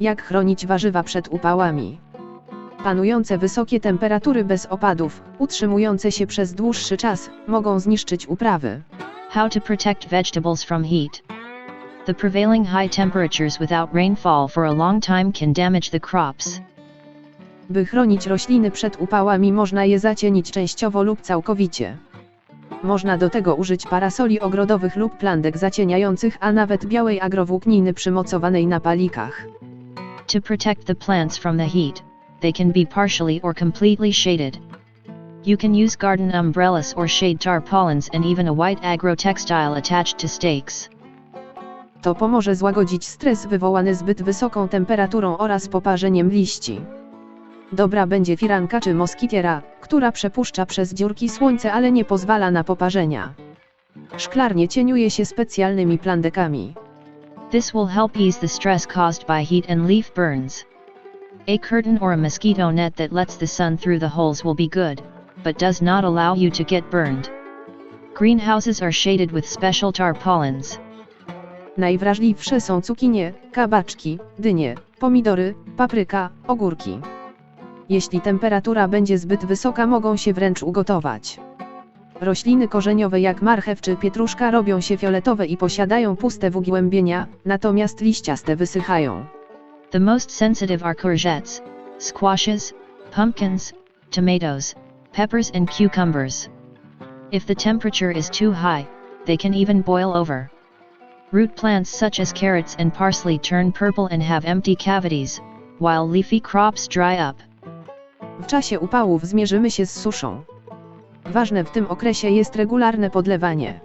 Jak chronić warzywa przed upałami? Panujące wysokie temperatury bez opadów, utrzymujące się przez dłuższy czas, mogą zniszczyć uprawy. How to protect vegetables from heat. The prevailing high temperatures without rainfall for a long time can damage the crops. By chronić rośliny przed upałami można je zacienić częściowo lub całkowicie. Można do tego użyć parasoli ogrodowych lub plandek zacieniających, a nawet białej agrowłókniny przymocowanej na palikach. To protect the plants from the heat, they can be partially or completely shaded. You can use garden umbrellas or shade tarpaulins and even a white agrotextile attached to stakes. To pomoże złagodzić stres wywołany zbyt wysoką temperaturą oraz poparzeniem liści. Dobra będzie firanka czy moskitiera, która przepuszcza przez dziurki słońce, ale nie pozwala na poparzenia. Szklarnie cieniuje się specjalnymi plandekami. This will help ease the stress caused by heat and leaf burns. A curtain or a mosquito net that lets the sun through the holes will be good, but does not allow you to get burned. Greenhouses are shaded with special tarpaulins. Najwrażliwsze są cukinie, kabaczki, dynie, pomidory, papryka, ogórki. Jeśli temperatura będzie zbyt wysoka, mogą się wręcz ugotować. Rośliny korzeniowe jak marchew czy pietruszka robią się fioletowe i posiadają puste wgłębienia, natomiast liściaste wysychają. The most sensitive are courgettes, squashes, pumpkins, tomatoes, peppers, and cucumbers. If the temperature is too high, they can even boil over. Root plants such as carrots and parsley turn purple and have empty cavities, while leafy crops dry up. W czasie upałów zmierzymy się z suszą. Ważne w tym okresie jest regularne podlewanie.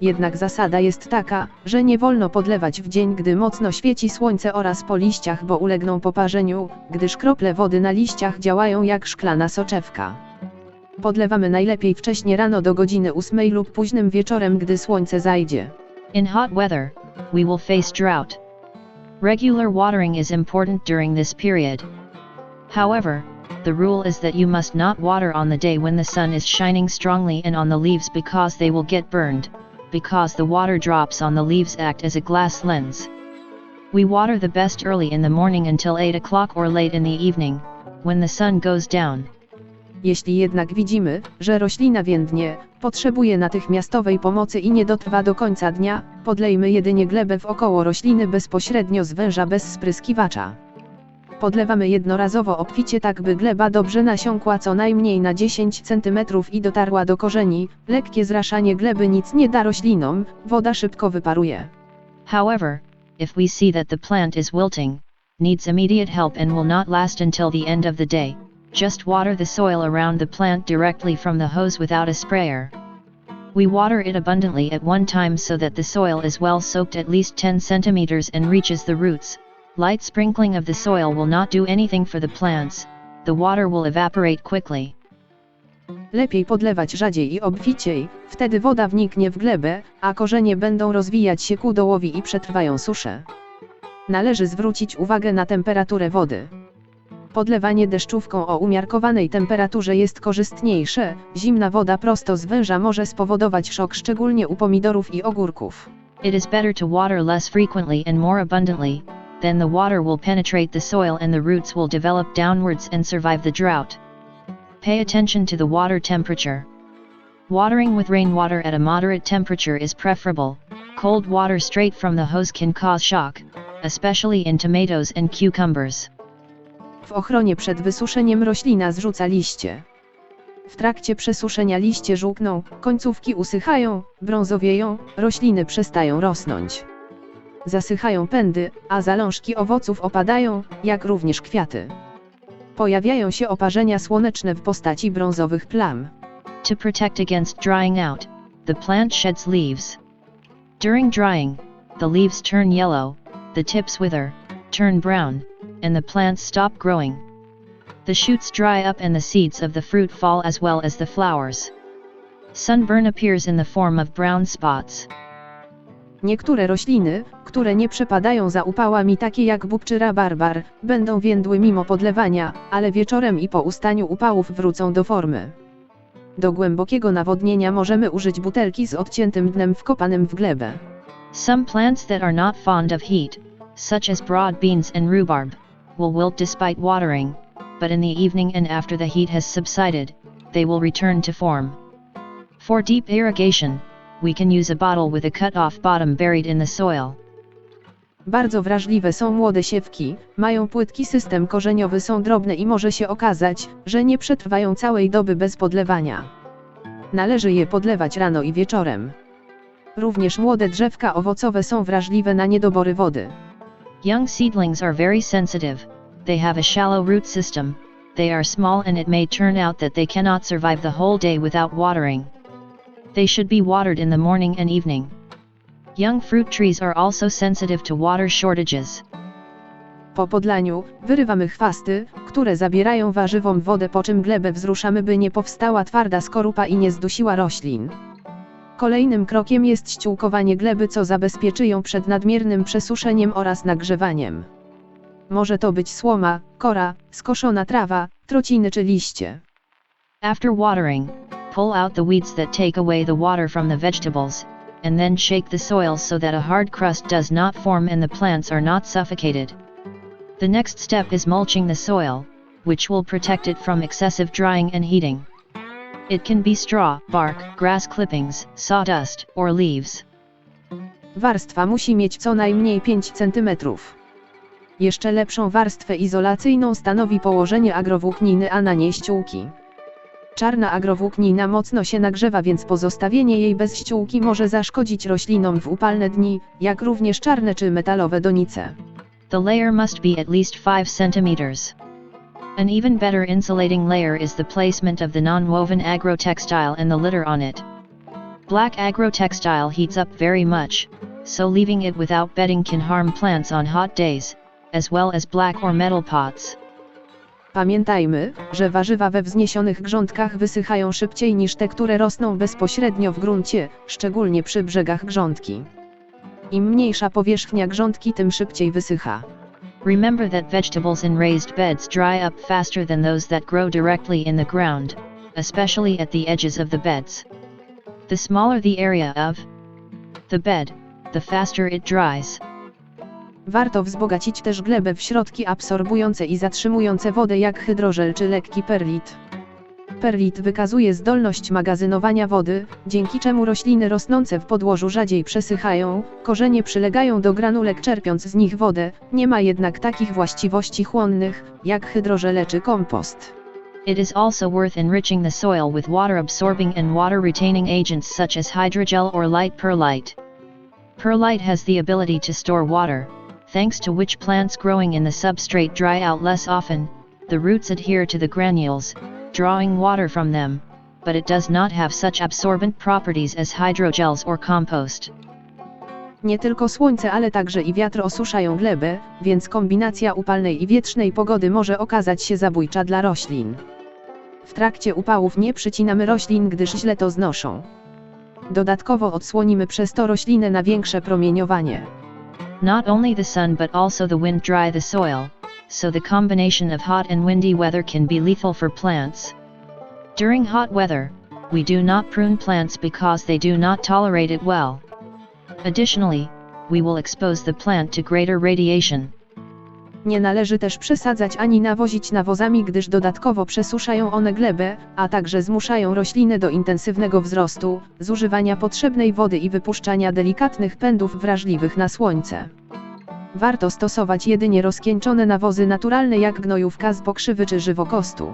Jednak zasada jest taka, że nie wolno podlewać w dzień, gdy mocno świeci słońce oraz po liściach, bo ulegną poparzeniu, gdyż krople wody na liściach działają jak szklana soczewka. Podlewamy najlepiej wcześnie rano do godziny 8 lub późnym wieczorem, gdy słońce zajdzie. In hot weather, we will face drought. Regular watering is important during this period. However, the rule is that you must not water on the day when the sun is shining strongly and on the leaves because they will get burned, because the water drops on the leaves act as a glass lens. We water the best early in the morning until 8 o'clock or late in the evening, when the sun goes down. Jeśli jednak widzimy, że roślina więdnie, potrzebuje natychmiastowej pomocy i nie dotrwa do końca dnia, podlejmy jedynie glebę wokoło rośliny bezpośrednio z węża bez spryskiwacza. Podlewamy jednorazowo obficie tak by gleba dobrze nasiąkła co najmniej na 10 cm i dotarła do korzeni, lekkie zraszanie gleby nic nie da roślinom, woda szybko wyparuje. However, if we see that the plant is wilting, needs immediate help and will not last until the end of the day, just water the soil around the plant directly from the hose without a sprayer. We water it abundantly at one time so that the soil is well soaked at least 10 centimeters and reaches the roots. Light sprinkling of the soil will not do anything for the plants, the water will evaporate quickly. Lepiej podlewać rzadziej i obficiej, wtedy woda wniknie w glebę, a korzenie będą rozwijać się ku dołowi i przetrwają suszę. Należy zwrócić uwagę na temperaturę wody. Podlewanie deszczówką o umiarkowanej temperaturze jest korzystniejsze, zimna woda prosto z węża może spowodować szok szczególnie u pomidorów i ogórków. It is better to water less frequently and more abundantly, then the water will penetrate the soil and the roots will develop downwards and survive the drought. Pay attention to the water temperature. Watering with rainwater at a moderate temperature is preferable. Cold water straight from the hose can cause shock, especially in tomatoes and cucumbers. W ochronie przed wysuszeniem roślina zrzuca liście. W trakcie przesuszenia liście żółkną, końcówki usychają, brązowieją, rośliny przestają rosnąć. Zasychają pędy, a zalążki owoców opadają, jak również kwiaty. Pojawiają się oparzenia słoneczne w postaci brązowych plam. To protect against drying out, the plant sheds leaves. During drying, the leaves turn yellow, the tips wither, turn brown, and the plants stop growing. The shoots dry up and the seeds of the fruit fall as well as the flowers. Sunburn appears in the form of brown spots. Niektóre rośliny, które nie przepadają za upałami takie jak bób czy rabarbar, będą więdły mimo podlewania, ale wieczorem i po ustaniu upałów wrócą do formy. Do głębokiego nawodnienia możemy użyć butelki z odciętym dnem wkopanym w glebę. Some plants that are not fond of heat, such as broad beans and rhubarb, will wilt despite watering, but in the evening and after the heat has subsided, they will return to form. For deep irrigation, we can use a bottle with a cut off bottom buried in the soil. Bardzo wrażliwe są młode siewki, mają płytki system korzeniowy, są drobne i może się okazać, że nie przetrwają całej doby bez podlewania. Należy je podlewać rano i wieczorem. Również młode drzewka owocowe są wrażliwe na niedobory wody. Young seedlings are very sensitive, they have a shallow root system, they are small and it may turn out that they cannot survive the whole day without watering. They should be watered in the morning and evening. Young fruit trees are also sensitive to water shortages. Po podlaniu, wyrywamy chwasty, które zabierają warzywom wodę po czym glebę wzruszamy by nie powstała twarda skorupa i nie zdusiła roślin. Kolejnym krokiem jest ściółkowanie gleby co zabezpieczy ją przed nadmiernym przesuszeniem oraz nagrzewaniem. Może to być słoma, kora, skoszona trawa, trociny czy liście. After watering, pull out the weeds that take away the water from the vegetables, and then shake the soil so that a hard crust does not form and the plants are not suffocated. The next step is mulching the soil, which will protect it from excessive drying and heating. It can be straw, bark, grass clippings, sawdust, or leaves. Warstwa musi mieć co najmniej 5 cm. Jeszcze lepszą warstwę izolacyjną stanowi położenie agrowłókniny, a na niej ściółki. Czarna agrowłóknina mocno się nagrzewa, więc pozostawienie jej bez ściółki może zaszkodzić roślinom w upalne dni, jak również czarne czy metalowe donice. The layer must be at least 5 centimeters. An even better insulating layer is the placement of the non-woven agrotextile and the litter on it. Black agrotextile heats up very much, so leaving it without bedding can harm plants on hot days, as well as black or metal pots. Pamiętajmy, że warzywa we wzniesionych grządkach wysychają szybciej niż te, które rosną bezpośrednio w gruncie, szczególnie przy brzegach grządki. Im mniejsza powierzchnia grządki, tym szybciej wysycha. Remember that vegetables in raised beds dry up faster than those that grow directly in the ground, especially at the edges of the beds. The smaller the area of the bed, the faster it dries. Warto wzbogacić też glebę w środki absorbujące i zatrzymujące wodę jak hydrożel czy lekki perlit. Perlit wykazuje zdolność magazynowania wody, dzięki czemu rośliny rosnące w podłożu rzadziej przesychają, korzenie przylegają do granulek czerpiąc z nich wodę, nie ma jednak takich właściwości chłonnych, jak hydrożele czy kompost. It is also worth enriching the soil with water absorbing and water retaining agents such as hydrogel or light perlite. Perlite has the ability to store water, thanks to which plants growing in the substrate dry out less often, the roots adhere to the granules, drawing water from them, but it does not have such absorbent properties as hydrogels or compost. Nie tylko słońce, ale także i wiatr osuszają glebę, więc kombinacja upalnej i wietrznej pogody może okazać się zabójcza dla roślin. W trakcie upałów nie przycinamy roślin, gdyż źle to znoszą. Dodatkowo odsłonimy przez to roślinę na większe promieniowanie. Not only the sun but also the wind dry the soil, so the combination of hot and windy weather can be lethal for plants. During hot weather, we do not prune plants because they do not tolerate it well. Additionally, we will expose the plant to greater radiation. Nie należy też przesadzać ani nawozić nawozami, gdyż dodatkowo przesuszają one glebę, a także zmuszają rośliny do intensywnego wzrostu, zużywania potrzebnej wody i wypuszczania delikatnych pędów wrażliwych na słońce. Warto stosować jedynie rozkieńczone nawozy naturalne jak gnojówka z pokrzywy czy żywokostu.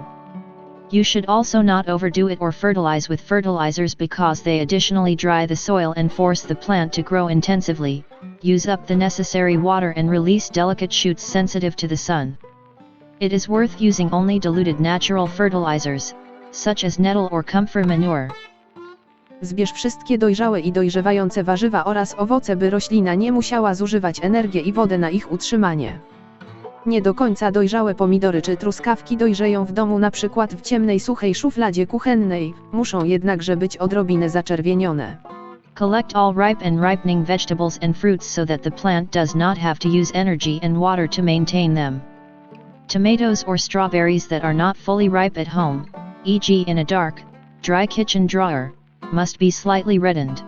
You should also not overdo it or fertilize with fertilizers because they additionally dry the soil and force the plant to grow intensively, use up the necessary water and release delicate shoots sensitive to the sun. It is worth using only diluted natural fertilizers, such as nettle or comfort manure. Zbierz wszystkie dojrzałe i dojrzewające warzywa oraz owoce, by roślina nie musiała zużywać energię i wodę na ich utrzymanie. Nie do końca dojrzałe pomidory czy truskawki dojrzeją w domu przykład w ciemnej suchej szufladzie kuchennej, muszą jednakże być odrobinę zaczerwienione. Collect all ripe and ripening vegetables and fruits so that the plant does not have to use energy and water to maintain them. Tomatoes or strawberries that are not fully ripe at home, e.g., in a dark, dry kitchen drawer, must be slightly reddened.